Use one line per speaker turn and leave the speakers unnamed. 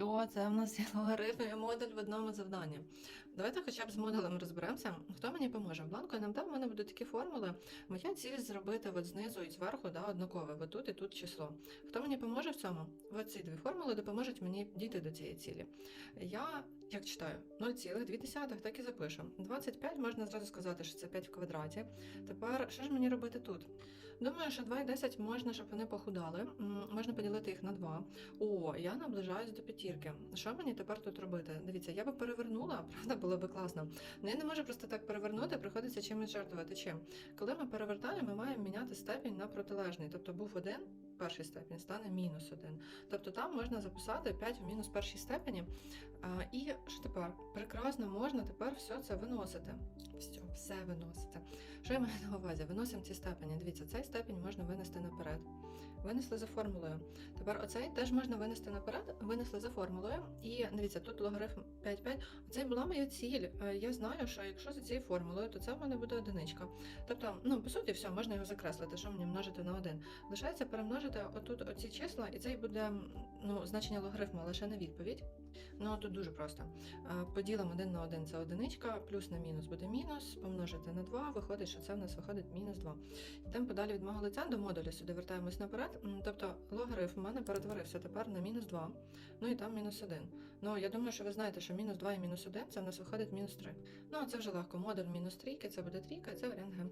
що це в нас є логарифм і модуль в одному завданні. Давайте хоча б з модулем розберемося. Хто мені поможе? В бланку нам дав, в мене будуть такі формули. Моя ціль зробити от знизу і зверху да, однакове, от тут і тут число. Хто мені поможе в цьому? От ці дві формули допоможуть мені дійти до цієї цілі. Я, як читаю, 0,2 так і запишу. 25 можна зразу сказати, що це 5 в квадраті. Тепер що ж мені робити тут? Думаю, що 2 і 10 можна, щоб вони похудали. Можна поділити їх на два. О, я наближаюсь до п'ятірки. Що мені тепер тут робити? Дивіться, я би перевернула, правда, було би класно. Ну я не можу просто так перевернути, приходиться чимось жартувати. Чим? Коли ми перевертаємо, ми маємо міняти степінь на протилежний. Тобто був один, перший степінь стане мінус один. Тобто там можна записати 5 в мінус першій степені. І що тепер? Прекрасно можна тепер все це виносити. Все, все виносити. Що я маю на увазі? Виносимо ці степені. Дивіться, цей степінь можна винести наперед. Винесли за формулою. Тепер оцей теж можна винести наперед, винесли за формулою. І дивіться, тут логарифм 5,5. Оце була моя ціль. Е, Я знаю, що якщо за цією формулою, то це в мене буде одиничка. Тобто, ну по суті, все, можна його закреслити, що мені множити на один. Лишається перемножити отут оці числа, і це буде ну, значення логарифму, лише на відповідь. Ну тут дуже просто. Е, Поділимо один на один це одиничка, плюс на мінус буде мінус, помножити на 2, виходить, що це в нас виходить мінус 2. Йдемо подалі від мого лиця до модуля, сюди вертаємось наперед. Тобто логарифм у мене перетворився тепер на мінус 2, ну і там мінус 1. Ну я думаю, що ви знаєте, що мінус 2 і мінус 1 це в нас виходить мінус 3. Ну а це вже легко. Модуль мінус трійки, це буде трійка, це варіант Г.